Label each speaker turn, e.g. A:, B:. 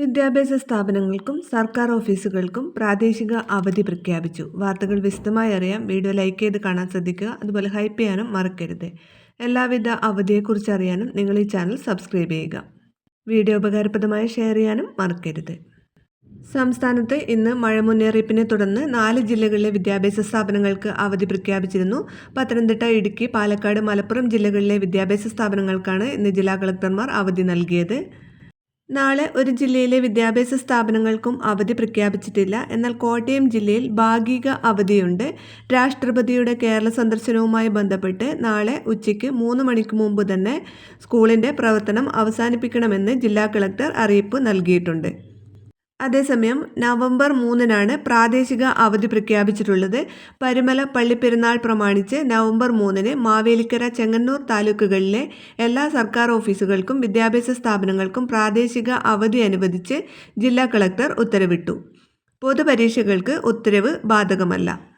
A: വിദ്യാഭ്യാസ സ്ഥാപനങ്ങൾക്കും സർക്കാർ ഓഫീസുകൾക്കും പ്രാദേശിക അവധി പ്രഖ്യാപിച്ചു. വാർത്തകൾ വിശദമായി അറിയാം. വീഡിയോ ലൈക്ക് ചെയ്ത് കാണാൻ ശ്രദ്ധിക്കുക. അതുപോലെ ഹൈപ്പ് ചെയ്യാനും മറക്കരുത്. എല്ലാവിധ അവധിയെക്കുറിച്ച് അറിയാനും നിങ്ങൾ ഈ ചാനൽ സബ്സ്ക്രൈബ് ചെയ്യുക. വീഡിയോ ഉപകാരപ്രദമായി ഷെയർ ചെയ്യാനും മറക്കരുത്. സംസ്ഥാനത്ത് ഇന്ന് മഴ മുന്നറിയിപ്പിനെ തുടർന്ന് നാല് ജില്ലകളിലെ വിദ്യാഭ്യാസ സ്ഥാപനങ്ങൾക്ക് അവധി പ്രഖ്യാപിച്ചിരുന്നു. പത്തനംതിട്ട ഇടുക്കി പാലക്കാട് മലപ്പുറം ജില്ലകളിലെ വിദ്യാഭ്യാസ സ്ഥാപനങ്ങൾക്കാണ് ഇന്ന് ജില്ലാ കളക്ടർമാർ അവധി നൽകിയത്. നാളെ ഒരു ജില്ലയിലെ വിദ്യാഭ്യാസ സ്ഥാപനങ്ങൾക്കും അവധി പ്രഖ്യാപിച്ചിട്ടില്ല. എന്നാൽ കോട്ടയം ജില്ലയിൽ ഭാഗിക അവധിയുണ്ട്. രാഷ്ട്രപതിയുടെ കേരള സന്ദർശനവുമായി ബന്ധപ്പെട്ട് നാളെ ഉച്ചയ്ക്ക് മൂന്ന് മണിക്ക് മുമ്പ് തന്നെ സ്കൂളിന്റെ പ്രവർത്തനം അവസാനിപ്പിക്കണമെന്ന് ജില്ലാ കളക്ടർ അറിയിപ്പ് നൽകിയിട്ടുണ്ട്. അതേസമയം നവംബർ മൂന്നിനാണ് പ്രാദേശിക അവധി പ്രഖ്യാപിച്ചിട്ടുള്ളത്. പരുമല പള്ളിപ്പെരുന്നാൾ പ്രമാണിച്ച് നവംബർ മൂന്നിന് മാവേലിക്കര ചെങ്ങന്നൂർ താലൂക്കുകളിലെ എല്ലാ സർക്കാർ ഓഫീസുകൾക്കും വിദ്യാഭ്യാസ സ്ഥാപനങ്ങൾക്കും പ്രാദേശിക അവധി അനുവദിച്ച് ജില്ലാ കളക്ടർ ഉത്തരവിട്ടു. പൊതുപരീക്ഷകൾക്ക് ഉത്തരവ് ബാധകമല്ല.